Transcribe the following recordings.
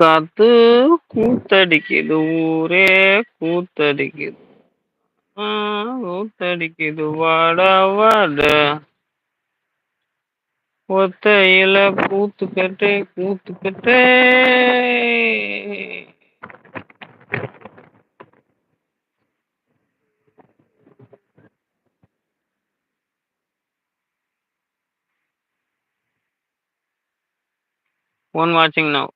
காத்து கூத்தடிக்குது ஊரே கூத்தடிக்குது. கூத்தடிக்குது வாட வாட. ஒத்தையில கூத்துக்கட்டே கூத்துக்கட்டே one watching now.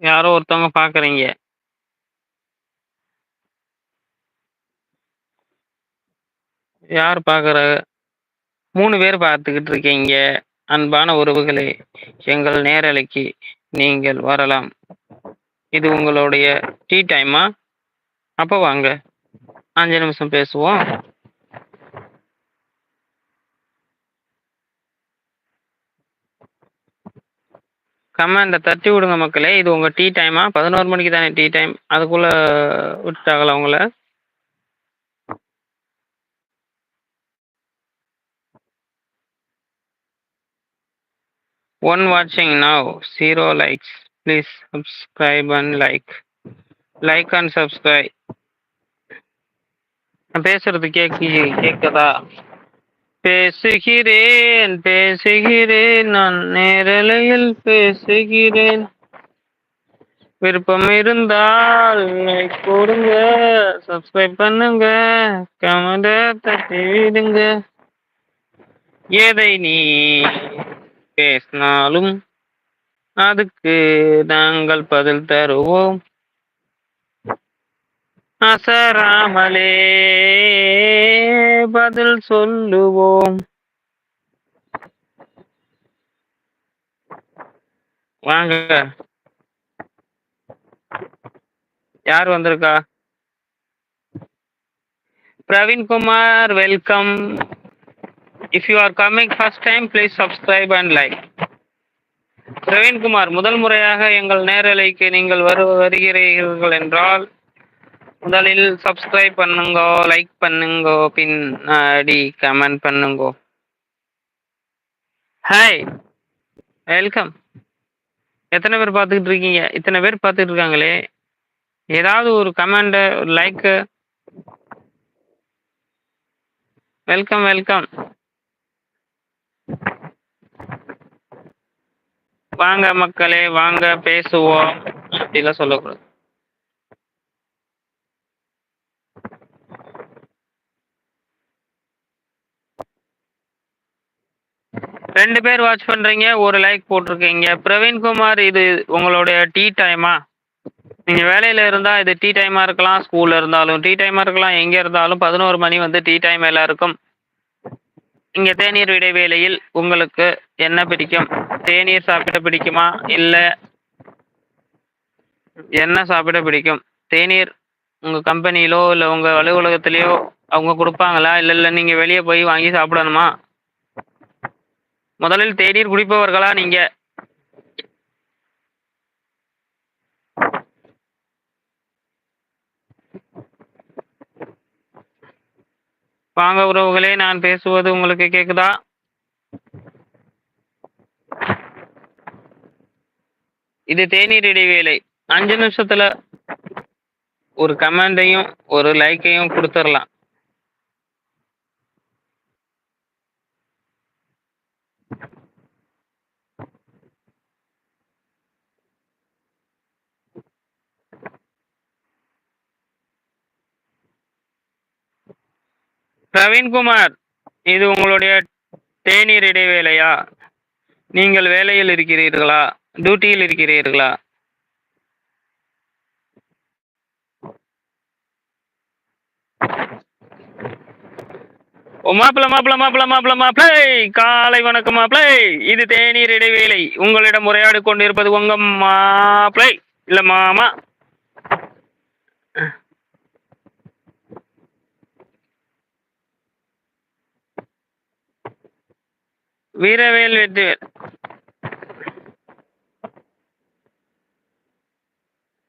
யாரோ ஒருத்தவங்க பாக்குறீங்க. யார் பாக்குற? மூணு பேர் பார்த்துக்கிட்டு இருக்கீங்க. அன்பான உறவுகளே எங்கள் நேரலைக்கு நீங்கள் வரலாம். இது உங்களுடைய டீ டைமா? அப்போ வாங்க. அஞ்சு நிமிஷம் பேசுவோம். கமெண்ட தட்டி விடுங்க மக்களே. இது உங்க டீ டைமா பதினோரு மணிக்கு தானே டீ டைம் அதுக்குள்ள விட்டுட்டாங்களா உங்களை? ஒன் வாட்சிங் now zero likes please subscribe and like like and subscribe நான் பேசுறது கேக்கு கேட்குதா பேசுகிறேன் பேசுகிறேன். நான் நேரலையில் பேசுகிறேன். விருப்பம் இருந்தால் லைக் போடுங்க சப்ஸ்கிரைப் பண்ணுங்க கமெண்ட தட்டி விடுங்க. எதை நீ பேசினாலும் அதுக்கு நாங்கள் பதில் தருவோம். அசராமலே. பதில் சொல்லுவோம். வாங்க. யார் வந்திருக்கா? Praveen Kumar welcome. If you are coming first time please subscribe and like Praveen Kumar முதல் முறையாக எங்கள் நேரலைக்கு நீங்கள் வரு வருகிறீர்கள் என்றால் முதலில் சப்ஸ்கிரைப் பண்ணுங்கோ லைக் பண்ணுங்க பின்னாடி கமெண்ட் பண்ணுங்க. ஹாய் வெல்கம் எத்தனை பேர் பார்த்துக்கிட்டு இருக்கீங்க? இத்தனை பேர் பார்த்துட்டு இருக்காங்களே? ஏதாவது ஒரு கமெண்ட் ஒரு லைக்கு வெல்கம் வெல்கம் வாங்க மக்களே வாங்க பேசுவோம். அப்படிலாம் சொல்லக்கூடாது. ரெண்டு பேர் வாட்ச் பண்றீங்க ஒரு லைக் போட்டிருக்கீங்க. பிரவீன்குமார் இது உங்களுடைய டீ டைமா நீங்க வேலையில இருந்தா இது டீ டைமா இருக்கலாம் ஸ்கூல்ல இருந்தாலும். டீ டைமா இருக்கலாம் எங்க இருந்தாலும் பதினோரு மணி வந்து டீ டைம் எல்லாருக்கும். இங்க தேநீர் இடைவேளையில் உங்களுக்கு என்ன பிடிக்கும்? தேநீர் சாப்பிட பிடிக்குமா? இல்ல என்ன சாப்பிட பிடிக்கும்? தேநீர் உங்க கம்பெனியிலோ இல்ல உங்க அலுவலகத்திலேயோ அவங்க கொடுப்பாங்களா? இல்ல இல்ல நீங்க வெளியே போய் வாங்கி சாப்பிடணுமா? முதலில் தேநீர் குடிப்பவர்களா நீங்க? வாங்க உறவுகளே நான் பேசுவது உங்களுக்கு கேக்குதா? இது தேநீர் இடைவேளை. அஞ்சு நிமிஷத்துல ஒரு கமெண்டையும் ஒரு லைக்கையும் கொடுத்துடலாம். பிரவீன்குமார் இது உங்களுடைய தேநீர் இடைவேளையா? நீங்கள் வேலையில் இருக்கிறீர்களா? டியூட்டியில் இருக்கிறீர்களா? மாப்பிள மாப்பிள மாப்பிள மாப்பிள மாப்பிளை. காலை வணக்கம் மாப்பிளை. இது தேநீர் இடைவேளை. உங்களிடம் உரையாடி கொண்டிருப்பது உங்க மாப்பிளை. இல்ல மாமா. வீரவேல் வெற்றிவேல்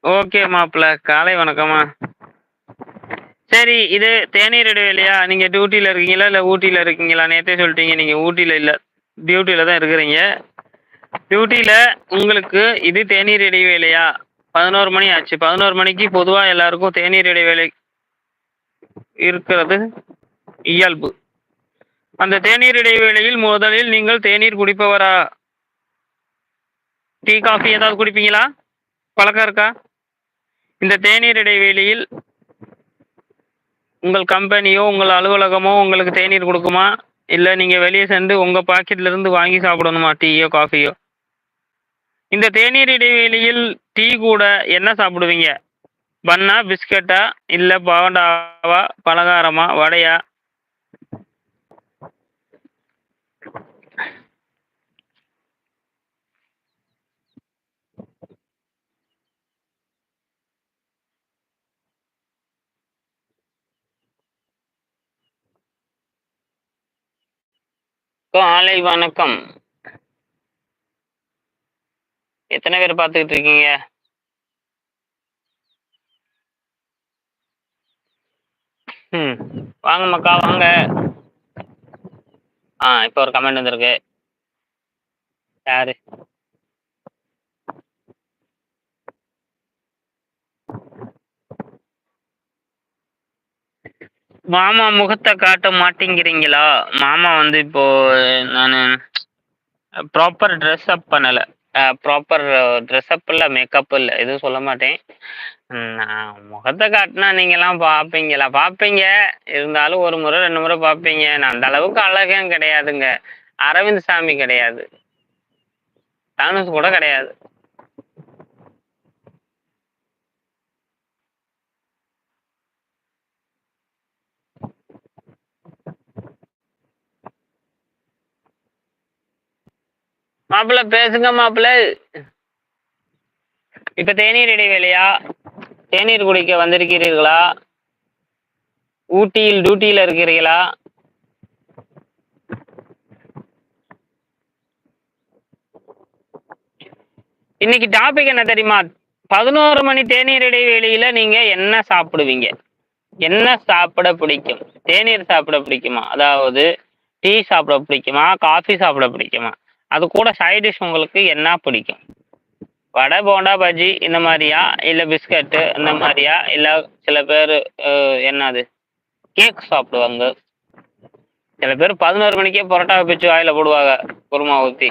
ஓகே மாப்பிள்ள காலை வணக்கம்மா. சரி இது தேநீர் இடைவேளையா? நீங்க டியூட்டியில் இருக்கீங்களா? இல்ல ஊட்டியில் இருக்கீங்களா? நேத்தே சொல்லிட்டீங்க நீங்க ஊட்டியில் இல்ல டியூட்டியில் தான் இருக்கிறீங்க. டியூட்டியில் உங்களுக்கு இது தேநீர் இடைவேளையா? பதினோரு மணி ஆச்சு. பதினோரு மணிக்கு பொதுவா எல்லாருக்கும் தேநீர் இடைவேளை இருக்கிறது இயல்பு. அந்த தேநீர் இடைவேளையில் முதலில் நீங்கள் தேநீர் குடிப்பவரா? டீ காஃபி ஏதாவது குடிப்பீங்களா? பழக்கம் இருக்கா? இந்த தேநீர் இடைவேளையில் உங்கள் கம்பெனியோ உங்கள் அலுவலகமோ உங்களுக்கு தேநீர் கொடுக்குமா? இல்லை நீங்கள் வெளியே சென்று உங்கள் பாக்கெட்ல இருந்து வாங்கி சாப்பிடணுமா? டீயோ காஃபியோ இந்த தேநீர் இடைவெளியில் டீ கூட என்ன சாப்பிடுவீங்க? பன்னா பிஸ்கட்டா இல்லை பவண்டாவா பலகாரமா வடையா? காலை வணக்கம். எத்தனை பேர் பார்த்துக்கிட்டு இருக்கீங்க? ம் வாங்க மக்கா வாங்க. ஆ இப்போ ஒரு கமெண்ட் வந்திருக்கு. யாரு? மாமா முகத்தை காட்ட மாட்டேங்கிறீங்களா? மாமா வந்து இப்போ நான் ப்ராப்பர் ட்ரெஸ் அப் பண்ணலை. ப்ராப்பர் ட்ரெஸ் அப் இல்லை மேக்கப் இல்லை எதுவும் சொல்ல மாட்டேன். நான் முகத்தை காட்டினா நீங்கள்லாம் பார்ப்பீங்களா பார்ப்பீங்க இருந்தாலும் ஒரு முறை ரெண்டு முறை பார்ப்பீங்க நான் அந்த அளவுக்கு அழகும் கிடையாதுங்க. அரவிந்த் சாமி கிடையாது. தானுஸ் கூட கிடையாது. மாப்பிள்ளை பேசுங்க மாப்பிள்ளை. இப்ப தேநீர் இடைவேளையா? தேநீர் குடிக்க வந்திருக்கிறீர்களா? ஊட்டியில் டியூட்டியில் இருக்கிறீர்களா? இன்னைக்கு டாபிக் என்ன தெரியுமா? பதினோரு மணி தேநீர் இடைவேளையில நீங்க என்ன சாப்பிடுவீங்க? என்ன சாப்பிட பிடிக்கும்? தேநீர் சாப்பிட பிடிக்குமா? அதாவது டீ சாப்பிட பிடிக்குமா? காஃபி சாப்பிட பிடிக்குமா? அது கூட சைட் டிஷ் உங்களுக்கு என்ன பிடிக்கும்? வடை போண்டா பஜ்ஜி இந்த மாதிரியா? இல்லை பிஸ்கட்டு இந்த மாதிரியா? இல்லை சில பேர் என்னது? கேக் சாப்பிடுவாங்க. சில பேர் பதினோரு மணிக்கே பரோட்டா பிச்சு வாயில போடுவாங்க குருமா ஊற்றி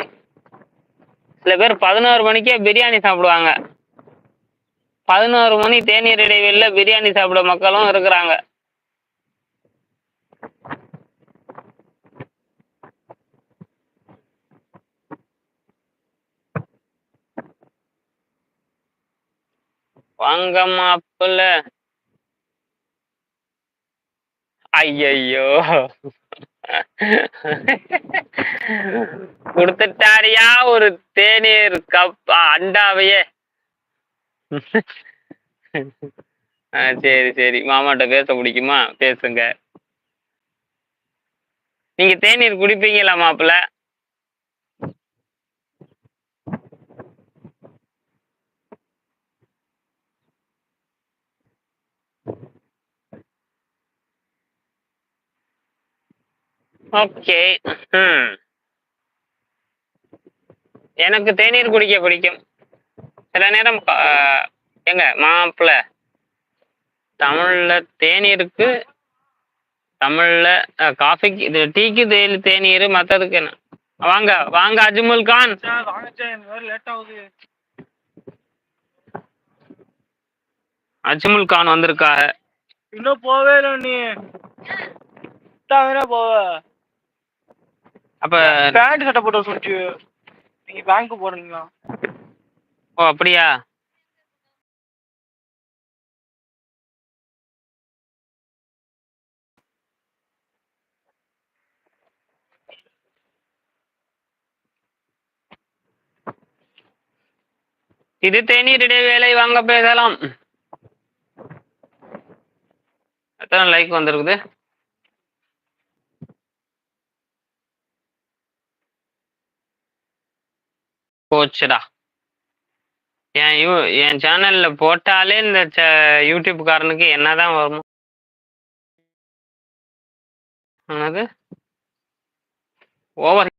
சில பேர் பதினோரு மணிக்கே பிரியாணி சாப்பிடுவாங்க. பதினோரு மணி தேநீர் இடைவெளியில் பிரியாணி சாப்பிட மக்களும் இருக்கிறாங்க. வாங்க மாப்பிள்ள. ஐயையோ. கொடுத்துட்டாரியா ஒரு தேநீர் கப் அண்டாவையே. ஆ சரி சரி. மாமாட்ட பேச பிடிக்குமா? பேசுங்க. நீங்க தேநீர் குடிப்பீங்களா மாப்பிள்ள? ஓகே ம் எனக்கு தேநீர் குடிக்க பிடிக்கும். சில நேரம் ஆ, ஏங்க மாப்பிள்ள தமிழ்ல தேநீருக்கு தமிழ்ல காஃபிக்கு இது டீக்கு தே தேநீர் மற்றதுக்கு என்ன? வாங்க வாங்க அஜ்முல் கான். அஜ்முல் கான் வந்திருக்காங்க இன்னும் போவே இல்லை நீ. தானே போவ. அப்ப பேண்ட் சட்டை போட்டு சொல்லிச்சு நீங்க பேங்க் போறீங்களா? ஓ அப்படியா? இது தேநீர் இடைவேளை வாங்க பேசலாம். எத்தனை லைக் வந்திருக்குது? போச்சுடா. என் யூ என் சேனலில் போட்டாலே இந்த ச யூடியூப்காரனுக்கு என்ன தான் வரும். என்னது? ஓவர்